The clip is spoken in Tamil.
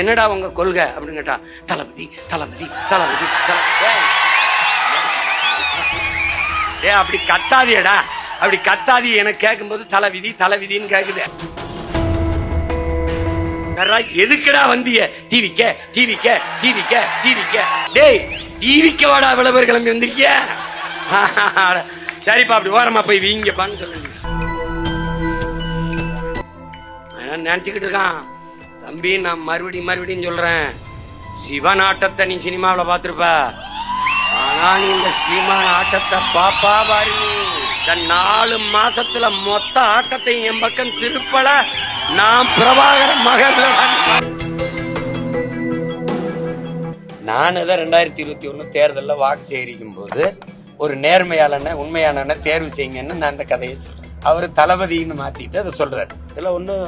என்னடா உங்க கொள்கை? அப்படின்னு கேட்டா தளபதி தளபதி தளபதி தளபதி. ஏய். ஏ அப்படி கத்தாதியடா அப்படி கத்தாதி எனக்கு கேட்கும்போது தலைவிதி தலைவிதின்னு கேக்குது. நடராஜ், எதுக்குடா வந்திய? டிவிக்க டிவிக்க டிவிக்க டிவிக்க. டேய் டிவிக்க வாடா இவ்வளவு கிளம்பி வந்திருக்கிய. சரிப்பா அப்படி ஓரமா போய் வீங்கப்பான்னு சொல்லுங்க. நினைச்சுக்கிட்டு இருக்கான். தம்பி நான் மறுபடியும் மறுபடியும் சொல்றேன். சிவன் ஆட்டத்தை நீ சினிமாவில் பார்த்துருப்ப. ஆனால் நீ இந்த சீமான் ஆட்டத்தை பாப்பா பாரு. இந்த நாலு மாசத்துல மொத்த ஆட்டத்தை என் பக்கம் திருப்பல. நான் பிரபாகர மகன்ல நான் தான் ரெண்டாயிரத்தி இருபத்தி ஒன்று தேர்தலில் வாக்கு சேகரிக்கும் போது ஒரு நேர்மையாளனை உண்மையாளனை தேர்வு செய்யுங்கன்னு நான் அந்த கதையை சொல்றேன். அவர் தளபதின்னு மாத்திட்டு அதை சொல்றாரு. இதுல ஒன்றும்